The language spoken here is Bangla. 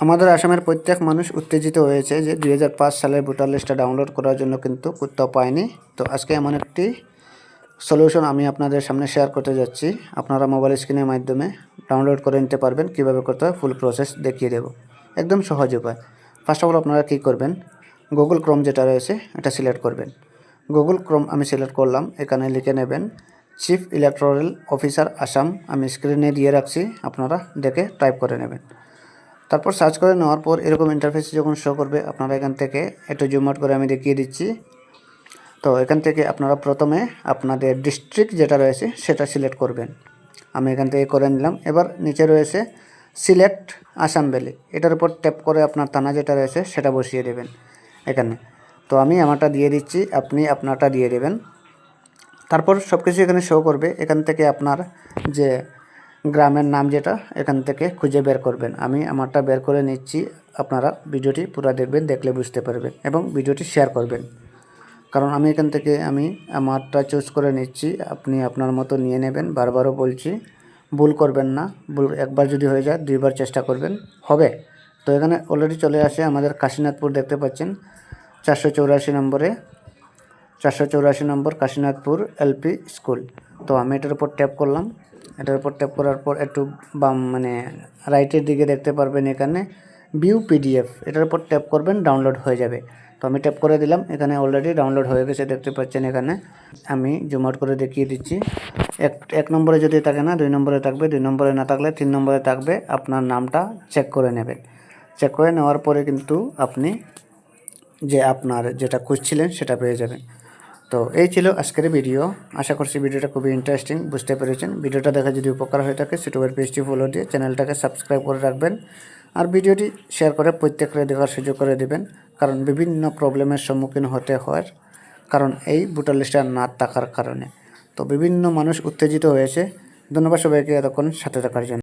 আমাদের আসামের প্রত্যেক মানুষ উত্তেজিত হয়েছে যে দু হাজার পাঁচ সালের ভোটার লিস্টটা ডাউনলোড করার জন্য কিন্তু কোথাও পায়নি। তো আজকে এমন একটি সলিউশন আমি আপনাদের সামনে শেয়ার করতে যাচ্ছি। আপনারা মোবাইল স্ক্রিনের মাধ্যমে ডাউনলোড করে নিতে পারবেন। কীভাবে করতে হয় ফুল প্রসেস দেখিয়ে দেবো। একদম সহজ উপায়। ফার্স্ট অফ অল আপনারা কী করবেন? গুগল ক্রোম যেটা রয়েছে, এটা সিলেক্ট করবেন। গুগল ক্রোম আমি সিলেক্ট করলাম। এখানে লিখে নেবেন চিফ ইলেকট্রাল অফিসার আসাম আমি স্ক্রিনে দিয়ে রাখছি। আপনারা দেখে টাইপ করে নেবেন। তারপর সার্চ করে নেওয়ার পর এরকম ইন্টারফেস যখন শো করবে, আপনারা এখান থেকে একটু জুম আউট করে আমি দেখিয়ে দিচ্ছি। তো এখান থেকে আপনারা প্রথমে আপনাদের ডিস্ট্রিক্ট যেটা রয়েছে, সেটা সিলেক্ট করবেন। আমি এখান থেকে করে নিলাম। এবার নিচে রয়েছে সিলেক্ট আসাম ভ্যালি এটার উপর ট্যাপ করে আপনার থানা যেটা রয়েছে, সেটা বসিয়ে দেবেন এখানে। তো আমি আমারটা দিয়ে দিচ্ছি, আপনি আপনারটা দিয়ে দেবেন। তারপর সব কিছু এখানে শো করবে। এখান থেকে আপনার যে গ্রামের নাম যেটা, এখান থেকে খুঁজে বের করবেন। আমি আমারটা বের করে নিচ্ছি। আপনারা ভিডিওটি পুরো দেখবেন, দেখলে বুঝতে পারবেন এবং ভিডিওটি শেয়ার করবেন। কারণ আমি এখান থেকে, আমি আমারটা চুজ করে নিচ্ছি। আপনি আপনার মতো নিয়ে নেবেন। বারবারও বলছি, ভুল করবেন না। ভুল একবার যদি হয়ে যায়, দুইবার চেষ্টা করবেন। হবে। তো এখানে অলরেডি চলে আসে আমাদের কাশীনাথপুর দেখতে পাচ্ছেন। চারশো চৌরাশি নম্বরে, চারশো চৌরাশি নম্বর কাশীনাথপুর এলপি স্কুল। তো আমি এটার উপর ট্যাপ করলাম। এটার উপর ট্যাপ করার পর একটু বাম মানে রাইটের দিকে দেখতে পারবেন এখানে ভিউ পিডিএফ এটার উপর ট্যাপ করবেন ডাউনলোড হয়ে যাবে। তো আমি ট্যাপ করে দিলাম, এখানে অলরেডি ডাউনলোড হয়ে গেছে, দেখতে পাচ্ছেন এখানে। আমি জুম করে দেখিয়ে দিচ্ছি। এক এক নম্বরে যদি থাকে না, দুই নম্বরে থাকবে, দুই নম্বরে না থাকলে তিন নম্বরে থাকবে, আপনার নামটা চেক করে নেবেন। চেক করে নেওয়ার পরে কিন্তু আপনি যে আপনার যেটা খুঁজছিলেন, সেটা পেয়ে যাবেন। তো এই ছিল আজকের ভিডিও আশা করছি ভিডিওটা খুবই ইন্টারেস্টিং বুঝতে পেরেছেন। ভিডিওটা দেখা যদি উপকার হয়ে থাকে সিটুবের পেজটি ফলো দিয়ে চ্যানেলটাকে সাবস্ক্রাইব করে রাখবেন। আর ভিডিওটি শেয়ার করে প্রত্যেককে দেখার সুযোগ করে দেবেন। কারণ বিভিন্ন প্রবলেমের সম্মুখীন হতে হয়। কারণ এই ভোটার লিস্টে না থাকার কারণে। তো বিভিন্ন মানুষ উত্তেজিত হয়েছে। ধন্যবাদ সবাইকে এতক্ষণ সাথে থাকার জন্য।